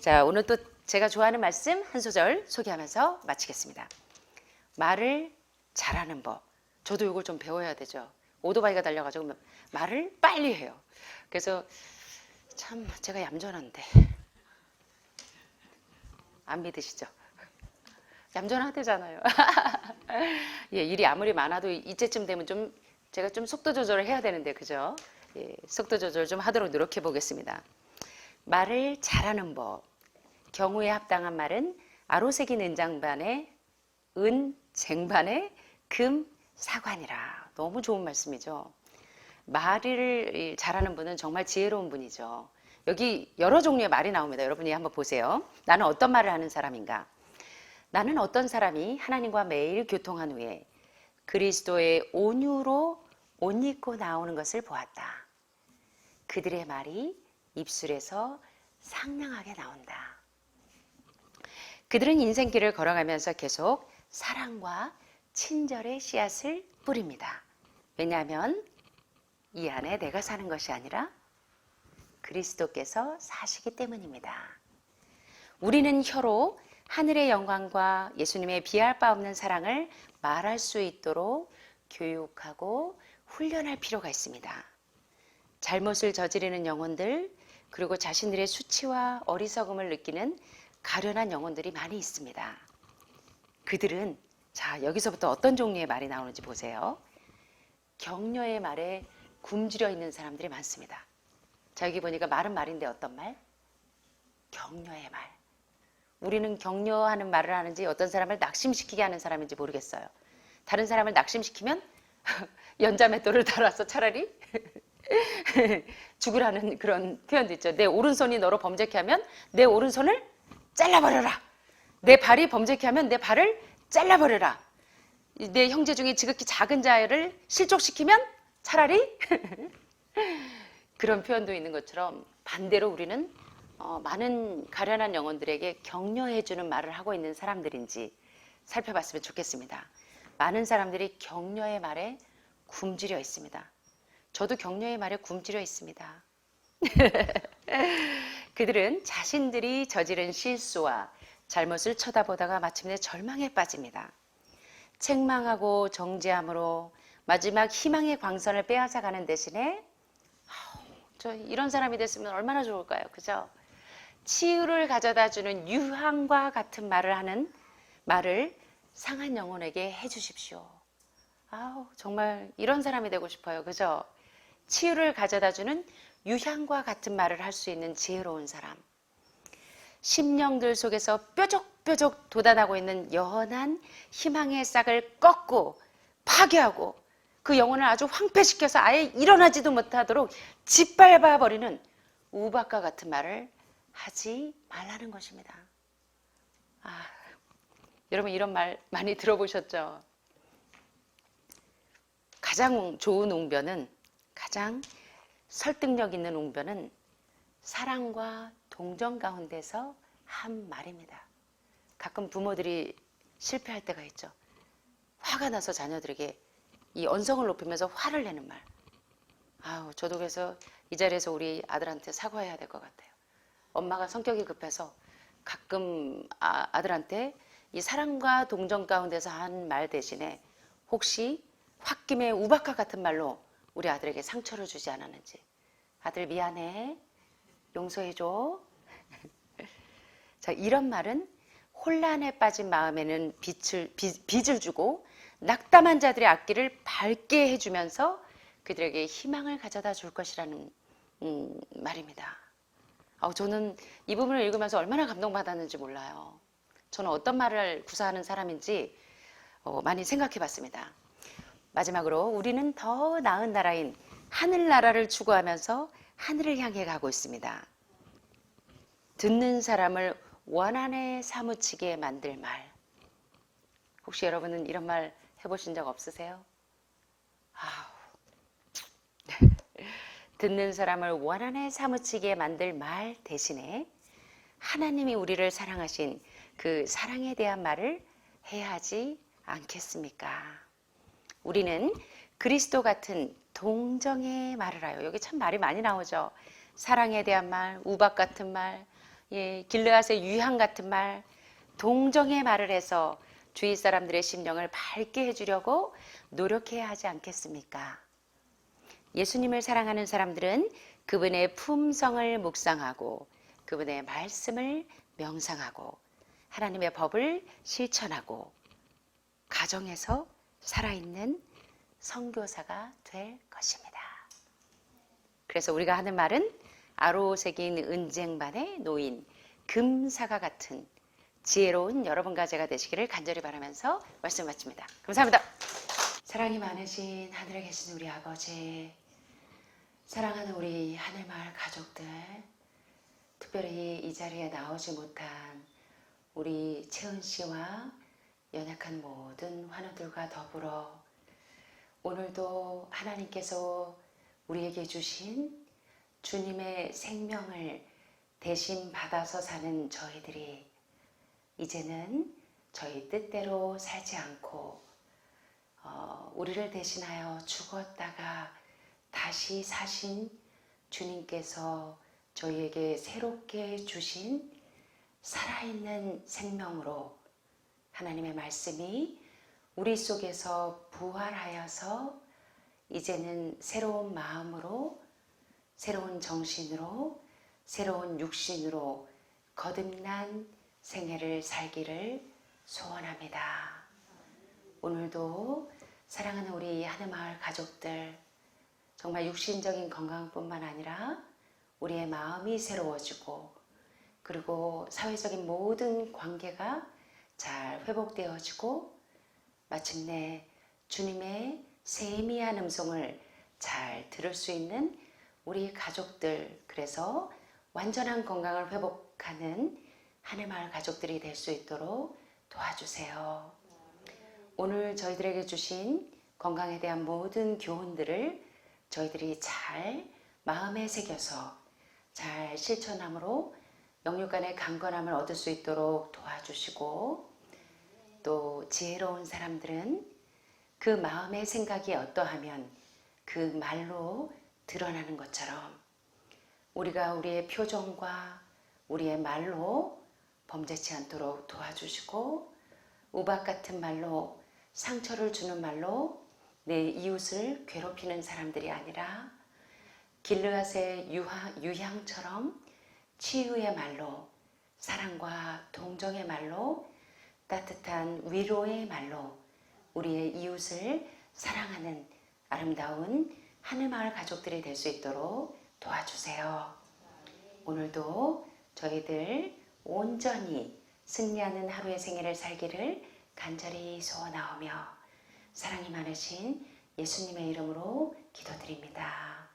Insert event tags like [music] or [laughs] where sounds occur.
자, 오늘 또 제가 좋아하는 말씀 한 소절 소개하면서 마치겠습니다. 말을 잘하는 법. 저도 이걸 좀 배워야 되죠. 오토바이가 달려가지고 말을 빨리 해요. 그래서 참 제가 얌전한데 안 믿으시죠? 얌전하대잖아요. [laughs] 예, 일이 아무리 많아도 이때쯤 되면 좀 제가 좀 속도 조절을 해야 되는데 그죠? 예, 속도 조절 좀 하도록 노력해 보겠습니다. 말을 잘하는 법. 경우에 합당한 말은 아로새기 는장반에 은 쟁반에 금 사관이라. 너무 좋은 말씀이죠. 말을 잘하는 분은 정말 지혜로운 분이죠. 여기 여러 종류의 말이 나옵니다. 여러분이 한번 보세요. 나는 어떤 말을 하는 사람인가? 나는 어떤 사람이 하나님과 매일 교통한 후에 그리스도의 온유로 옷 입고 나오는 것을 보았다. 그들의 말이 입술에서 상냥하게 나온다. 그들은 인생길을 걸어가면서 계속 사랑과 친절의 씨앗을 뿌립니다. 왜냐하면 이 안에 내가 사는 것이 아니라 그리스도께서 사시기 때문입니다. 우리는 혀로 하늘의 영광과 예수님의 비할 바 없는 사랑을 말할 수 있도록 교육하고 훈련할 필요가 있습니다. 잘못을 저지르는 영혼들, 그리고 자신들의 수치와 어리석음을 느끼는 가련한 영혼들이 많이 있습니다. 그들은 자, 여기서부터 어떤 종류의 말이 나오는지 보세요. 격려의 말에 굶주려 있는 사람들이 많습니다. 자, 여기 보니까 말은 말인데 어떤 말? 격려의 말. 우리는 격려하는 말을 하는지 어떤 사람을 낙심시키게 하는 사람인지 모르겠어요. 다른 사람을 낙심시키면 [laughs] 연자맷돌을 [laughs] 달아서 차라리 [laughs] 죽으라는 그런 표현도 있죠. 내 오른손이 너로 범죄케 하면 내 오른손을 잘라버려라. 내 발이 범죄케 하면 내 발을 잘라버려라. 내 형제 중에 지극히 작은 자를 실족시키면 차라리 그런 표현도 있는 것처럼 반대로 우리는 어, 많은 가련한 영혼들에게 격려해주는 말을 하고 있는 사람들인지 살펴봤으면 좋겠습니다. 많은 사람들이 격려의 말에 굶주려 있습니다. 저도 격려의 말에 굶주려 있습니다. [laughs] 그들은 자신들이 저지른 실수와 잘못을 쳐다보다가 마침내 절망에 빠집니다. 책망하고 정죄함으로 마지막 희망의 광선을 빼앗아가는 대신에 저 이런 사람이 됐으면 얼마나 좋을까요? 그죠? 치유를 가져다 주는 유황과 같은 말을 하는 말을 상한 영혼에게 해 주십시오. 아우, 정말 이런 사람이 되고 싶어요. 그죠? 치유를 가져다 주는 유향과 같은 말을 할 수 있는 지혜로운 사람. 심령들 속에서 뾰족뾰족 돋아나고 있는 연한 희망의 싹을 꺾고 파괴하고 그 영혼을 아주 황폐시켜서 아예 일어나지도 못하도록 짓밟아 버리는 우박과 같은 말을 하지 말라는 것입니다. 아, 여러분 이런 말 많이 들어보셨죠? 가장 좋은 웅변은 가장 설득력 있는 웅변은 사랑과 동정 가운데서 한 말입니다. 가끔 부모들이 실패할 때가 있죠. 화가 나서 자녀들에게 이 언성을 높이면서 화를 내는 말. 아우, 저도 그래서 이 자리에서 우리 아들한테 사과해야 될 것 같아요. 엄마가 성격이 급해서 가끔 아, 아들한테 이 사랑과 동정 가운데서 한 말 대신에 혹시 홧김에 우박과 같은 말로 우리 아들에게 상처를 주지 않았는지. 아들 미안해. 용서해줘. [laughs] 자, 이런 말은 혼란에 빠진 마음에는 빛을, 빚, 빚을 주고 낙담한 자들의 앞길을 밝게 해주면서 그들에게 희망을 가져다 줄 것이라는 음, 말입니다. 어, 저는 이 부분을 읽으면서 얼마나 감동받았는지 몰라요. 저는 어떤 말을 구사하는 사람인지 어, 많이 생각해 봤습니다. 마지막으로 우리는 더 나은 나라인 하늘나라를 추구하면서 하늘을 향해 가고 있습니다. 듣는 사람을 원한에 사무치게 만들 말. 혹시 여러분은 이런 말 해보신 적 없으세요? 아우. [laughs] 듣는 사람을 원한에 사무치게 만들 말 대신에 하나님이 우리를 사랑하신 그 사랑에 대한 말을 해야 하지 않겠습니까? 우리는 그리스도 같은 동정의 말을 하여 여기 참 말이 많이 나오죠. 사랑에 대한 말, 우박 같은 말, 예, 길르앗의 유향 같은 말, 동정의 말을 해서 주위 사람들의 심령을 밝게 해주려고 노력해야 하지 않겠습니까? 예수님을 사랑하는 사람들은 그분의 품성을 묵상하고 그분의 말씀을 명상하고 하나님의 법을 실천하고 가정에서 살아있는 선교사가 될 것입니다. 그래서 우리가 하는 말은 아로새긴 은쟁반의 노인 금사가 같은 지혜로운 여러분과 제가 되시기를 간절히 바라면서 말씀 마칩니다. 감사합니다. 사랑이 많으신 하늘에 계신 우리 아버지, 사랑하는 우리 하늘마을 가족들, 특별히 이 자리에 나오지 못한 우리 채은 씨와 연약한 모든 환우들과 더불어 오늘도 하나님께서 우리에게 주신 주님의 생명을 대신 받아서 사는 저희들이 이제는 저희 뜻대로 살지 않고 어, 우리를 대신하여 죽었다가 다시 사신 주님께서 저희에게 새롭게 주신 살아있는 생명으로 하나님의 말씀이 우리 속에서 부활하여서 이제는 새로운 마음으로 새로운 정신으로 새로운 육신으로 거듭난 생애를 살기를 소원합니다. 오늘도 사랑하는 우리 하늘마을 가족들 정말 육신적인 건강뿐만 아니라 우리의 마음이 새로워지고 그리고 사회적인 모든 관계가 잘 회복되어지고 마침내 주님의 세미한 음성을 잘 들을 수 있는 우리 가족들 그래서 완전한 건강을 회복하는 하늘 마을 가족들이 될 수 있도록 도와주세요. 오늘 저희들에게 주신 건강에 대한 모든 교훈들을 저희들이 잘 마음에 새겨서 잘 실천함으로 영육 간의 강건함을 얻을 수 있도록 도와주시고 또 지혜로운 사람들은 그 마음의 생각이 어떠하면 그 말로 드러나는 것처럼 우리가 우리의 표정과 우리의 말로 범죄치 않도록 도와주시고 우박 같은 말로 상처를 주는 말로 내 이웃을 괴롭히는 사람들이 아니라 길르앗의 유향처럼 치유의 말로 사랑과 동정의 말로 따뜻한 위로의 말로 우리의 이웃을 사랑하는 아름다운 하늘마을 가족들이 될 수 있도록 도와주세요. 오늘도 저희들 온전히 승리하는 하루의 생애를 살기를 간절히 소원하오며 사랑이 많으신 예수님의 이름으로 기도드립니다.